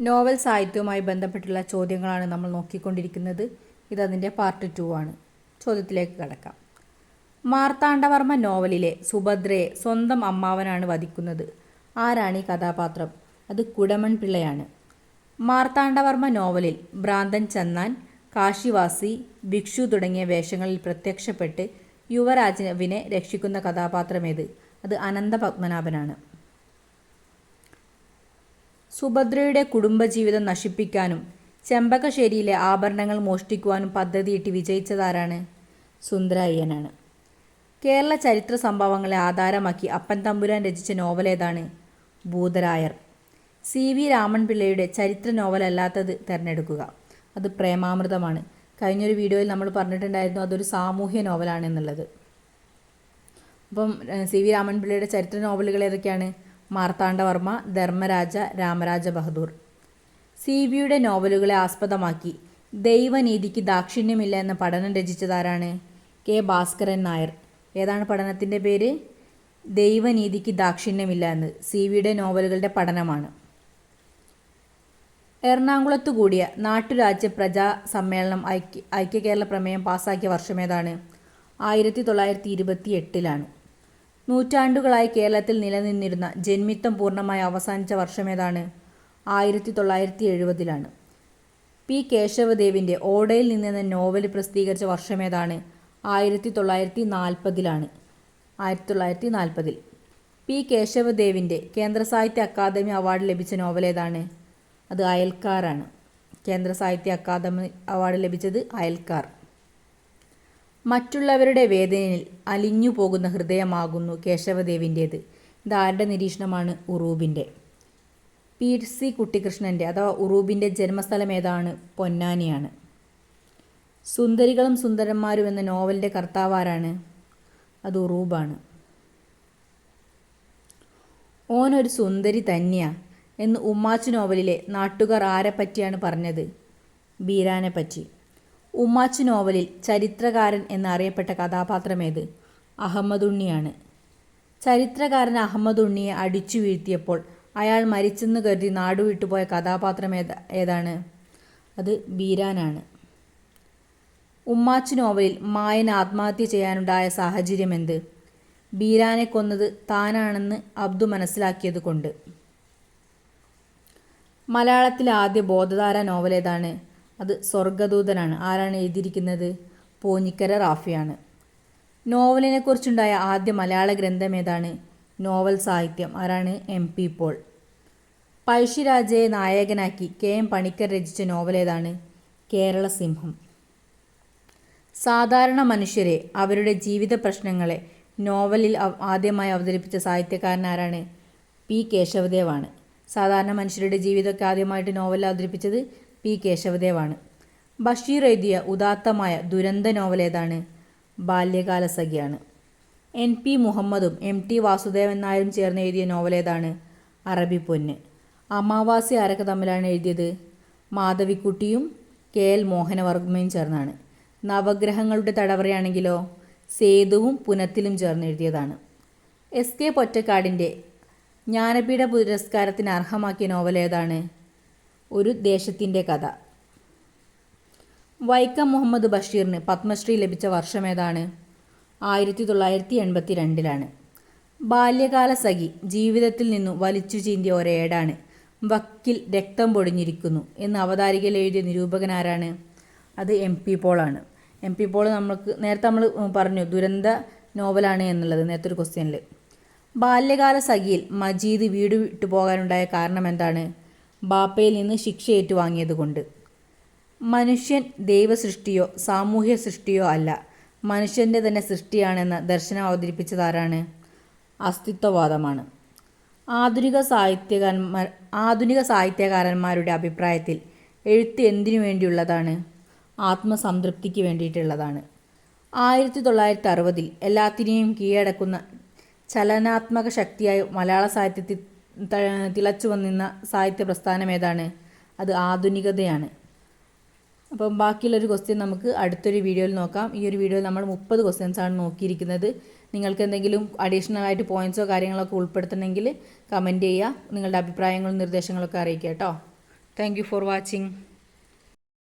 Novel സാഹിത്യവുമായി ബന്ധപ്പെട്ടുള്ള ചോദ്യങ്ങളാണ് നമ്മൾ നോക്കിക്കൊണ്ടിരിക്കുന്നത്. ഇതതിന്റെ പാർട്ട് ടു ആണ്. ചോദ്യത്തിലേക്ക് കടക്കാം. മാർത്താണ്ഡവർമ്മ നോവലിലെ സുഭദ്രയെ സ്വന്തം അമ്മാവനാണ് വധിക്കുന്നത്. ആരാണ് ഈ കഥാപാത്രം? അത് കുടമൺ പിള്ളയാണ്. മാർത്താണ്ഡവർമ്മ നോവലിൽ ഭ്രാന്തൻ ചന്നാൻ കാശിവാസി ഭിക്ഷു തുടങ്ങിയ വേഷങ്ങളിൽ പ്രത്യക്ഷപ്പെട്ട് യുവരാജവിനെ രക്ഷിക്കുന്ന കഥാപാത്രമേത്? അത് അനന്ത പത്മനാഭനാണ്. സുഭദ്രയുടെ കുടുംബജീവിതം നശിപ്പിക്കാനും ചെമ്പകശ്ശേരിയിലെ ആഭരണങ്ങൾ മോഷ്ടിക്കുവാനും പദ്ധതിയിട്ട് വിജയിച്ചതാരാണ്? സുന്ദരയ്യനാണ്. കേരള ചരിത്ര സംഭവങ്ങളെ ആധാരമാക്കി അപ്പൻ തമ്പുരാൻ രചിച്ച നോവൽ ഏതാണ്? ഭൂതരായർ. സി വി രാമൻപിള്ളയുടെ ചരിത്ര നോവലല്ലാത്തത് തിരഞ്ഞെടുക്കുക. അത് പ്രേമാമൃതമാണ്. കഴിഞ്ഞൊരു വീഡിയോയിൽ നമ്മൾ പറഞ്ഞിട്ടുണ്ടായിരുന്നു അതൊരു സാമൂഹ്യ നോവലാണ് എന്നുള്ളത് അപ്പം സി വി രാമൻപിള്ളയുടെ ചരിത്ര നോവലുകൾ ഏതൊക്കെയാണ്? മാർത്താണ്ഡവർമ്മ ധർമ്മരാജ രാമരാജ ബഹദൂർ. സി വിയുടെ നോവലുകളെ ആസ്പദമാക്കി ദൈവനീതിക്ക് ദാക്ഷിണ്യമില്ല എന്ന പഠനം രചിച്ചതാരാണ് കെ ഭാസ്കരൻ നായർ. ഏതാണ് പഠനത്തിന്റെ പേര്? ദൈവനീതിക്ക് ദാക്ഷിണ്യമില്ല എന്ന് സി വിയുടെ നോവലുകളുടെ പഠനമാണ്. എറണാകുളത്തു കൂടിയ നാട്ടുരാജ്യ പ്രജാ സമ്മേളനം ഐക്യ ഐക്യ കേരള പ്രമേയം പാസാക്കിയ വർഷമേതാണ് ആയിരത്തി തൊള്ളായിരത്തി ഇരുപത്തി എട്ടിലാണ് നൂറ്റാണ്ടുകളായി കേരളത്തിൽ നിലനിന്നിരുന്ന ജന്മിത്തം പൂർണമായി അവസാനിച്ച വർഷമേതാണ് ആയിരത്തി തൊള്ളായിരത്തി എഴുപതിലാണ് പി. കേശവദേവിന്റെ ഓടയിൽ നിന്നെന്ന നോവൽ പ്രസിദ്ധീകരിച്ച വർഷമേതാണ് ആയിരത്തി തൊള്ളായിരത്തി നാൽപ്പതിലാണ് ആയിരത്തി തൊള്ളായിരത്തി നാൽപ്പതിൽ പി. കേശവദേവിന്റെ കേന്ദ്ര സാഹിത്യ അക്കാദമി അവാർഡ് ലഭിച്ച നോവൽ ഏതാണ്? അത് അയൽക്കാരാണ്. കേന്ദ്ര സാഹിത്യ അക്കാദമി അവാർഡ് ലഭിച്ചത് അയൽക്കാർ. മറ്റുള്ളവരുടെ വേദനയിൽ അലിഞ്ഞു പോകുന്ന ഹൃദയമാകുന്നു കേശവദേവിന്റേത്. ഇതാരുടെ നിരീക്ഷണമാണ്? ഉറൂബിന്റെ. പി സി കുട്ടിക്കൃഷ്ണന്റെ അഥവാ ഉറൂബിന്റെ ജന്മസ്ഥലം ഏതാണ്? പൊന്നാനിയാണ്. സുന്ദരികളും സുന്ദരന്മാരും എന്ന നോവലിന്റെ കർത്താവ് ആരാണ്? അത് ഉറൂബാണ്. ഓനൊരു സുന്ദരി തന്നെയാ എന്ന് ഉമ്മാച്ചു നോവലിലെ നാട്ടുകാർ ആരെപ്പറ്റിയാണ് പറഞ്ഞത്? ബീരാനെ പറ്റി ഉമ്മാച്ചു നോവലിൽ ചരിത്രകാരൻ എന്നറിയപ്പെട്ട കഥാപാത്രമേത് അഹമ്മദുണ്ണിയാണ്. ചരിത്രകാരൻ അഹമ്മദുണ്ണിയെ അടിച്ചു വീഴ്ത്തിയപ്പോൾ അയാൾ മരിച്ചെന്ന് കരുതി നാടുവിട്ടുപോയ കഥാപാത്രം ഏതാ ഏതാണ്? അത് ബീരാനാണ്. ഉമ്മാച്ചു നോവലിൽ മായൻ ആത്മഹത്യ ചെയ്യാനുണ്ടായ സാഹചര്യം എന്ത്? ബീരാനെ കൊന്നത് താനാണെന്ന് അബ്ദു മനസ്സിലാക്കിയത് കൊണ്ട്. മലയാളത്തിലെ ആദ്യ ബോധധാര നോവൽ ഏതാണ്? അത് സ്വർഗദൂതനാണ് ആരാണ് എഴുതിയിരിക്കുന്നത്? പോഞ്ഞിക്കര റാഫിയാണ്. നോവലിനെക്കുറിച്ചുണ്ടായ ആദ്യ മലയാള ഗ്രന്ഥം ഏതാണ്? നോവൽ സാഹിത്യം. ആരാണ്? M P Paul. പഴശ്ശിരാജയെ നായകനാക്കി കെ എം പണിക്കർ രചിച്ച നോവൽ ഏതാണ്? കേരള സിംഹം. സാധാരണ മനുഷ്യരെ അവരുടെ ജീവിത പ്രശ്നങ്ങളെ നോവലിൽ ആദ്യമായി അവതരിപ്പിച്ച സാഹിത്യകാരൻ ആരാണ്? പി കേശവദേവാണ്. സാധാരണ മനുഷ്യരുടെ ജീവിതമൊക്കെ ആദ്യമായിട്ട് നോവലിൽ അവതരിപ്പിച്ചത് പി. കേശവദേവാണ്. ബഷീർ എഴുതിയ ഉദാത്തമായ ദുരന്ത നോവൽ ഏതാണ്? ബാല്യകാല സഖിയാണ്. എൻ. പി. മുഹമ്മദും എം. ടി. വാസുദേവൻ നായരും ചേർന്ന് എഴുതിയ നോവൽ ഏതാണ്? അറബി പൊന്ന്. അമാവാസി ആരൊക്കെ തമ്മിലാണ് എഴുതിയത്? മാധവിക്കുട്ടിയും കെ. എൽ. മോഹനവർമ്മയും ചേർന്നാണ്. നവഗ്രഹങ്ങളുടെ തടവറയാണെങ്കിലോ സേതുവും പുനത്തിലും ചേർന്ന് എഴുതിയതാണ്. എസ്. കെ. പൊറ്റക്കാടിന്റെ ജ്ഞാനപീഠ പുരസ്കാരത്തിന് അർഹമാക്കിയ നോവൽ ഏതാണ്? ഒരു ദേശത്തിന്റെ കഥ. വൈക്കം മുഹമ്മദ് ബഷീറിന് പത്മശ്രീ ലഭിച്ച വർഷം ഏതാണ്? ആയിരത്തി തൊള്ളായിരത്തി എൺപത്തി രണ്ടിലാണ് ബാല്യകാല സഖി ജീവിതത്തിൽ നിന്നും വലിച്ചു ചീന്തിയ ഒരേടാണ് വക്കിൽ രക്തം പൊടിഞ്ഞിരിക്കുന്നു എന്ന് അവതാരികയിൽ എഴുതിയ നിരൂപകൻ ആരാണ്? അത് എം പി പോളാണ്. എം പി പോൾ നമ്മൾക്ക് നേരത്തെ നമ്മൾ പറഞ്ഞു ദുരന്ത നോവലാണ് എന്നുള്ളത് നേരത്തെ ഒരു ക്വസ്റ്റ്യനിൽ ബാല്യകാല സഖിയിൽ മജീദ് വീട് വിട്ടു പോകാനുണ്ടായ കാരണം എന്താണ്? ബാപ്പയിൽ നിന്ന് ശിക്ഷ ഏറ്റുവാങ്ങിയത് കൊണ്ട്. മനുഷ്യൻ ദൈവസൃഷ്ടിയോ സാമൂഹ്യ സൃഷ്ടിയോ അല്ല. മനുഷ്യന്റെ തന്നെ സൃഷ്ടിയാണെന്ന് ദർശനം അവതരിപ്പിച്ചതാരാണ് അസ്തിത്വവാദമാണ്. ആധുനിക സാഹിത്യകാരന്മാർ ആധുനിക സാഹിത്യകാരന്മാരുടെ അഭിപ്രായത്തിൽ എഴുത്ത് എന്തിനു വേണ്ടിയുള്ളതാണ്? ആത്മസംതൃപ്തിക്ക് വേണ്ടിയിട്ടുള്ളതാണ്. ആയിരത്തി തൊള്ളായിരത്തി അറുപതിൽ എല്ലാത്തിനെയും കീഴടക്കുന്ന ചലനാത്മക ശക്തിയായി മലയാള സാഹിത്യത്തിൽ തിളച്ചു വന്നിരുന്ന സാഹിത്യ പ്രസ്ഥാനം ഏതാണ്? അത് ആധുനികതയാണ്. അപ്പം ബാക്കിയുള്ളൊരു ക്വസ്റ്റ്യൻ നമുക്ക് അടുത്തൊരു വീഡിയോയിൽ നോക്കാം. ഈ ഒരു വീഡിയോയിൽ നമ്മൾ മുപ്പത് ക്വസ്റ്റ്യൻസ് ആണ് നോക്കിയിരിക്കുന്നത്. നിങ്ങൾക്ക് എന്തെങ്കിലും അഡീഷണൽ ആയിട്ട് പോയിന്റ്സോ കാര്യങ്ങളൊക്കെ ഉൾപ്പെടുത്തണമെങ്കിൽ കമന്റ് ചെയ്യുക. നിങ്ങളുടെ അഭിപ്രായങ്ങളും നിർദ്ദേശങ്ങളൊക്കെ അറിയിക്കുക കേട്ടോ. Thank for watching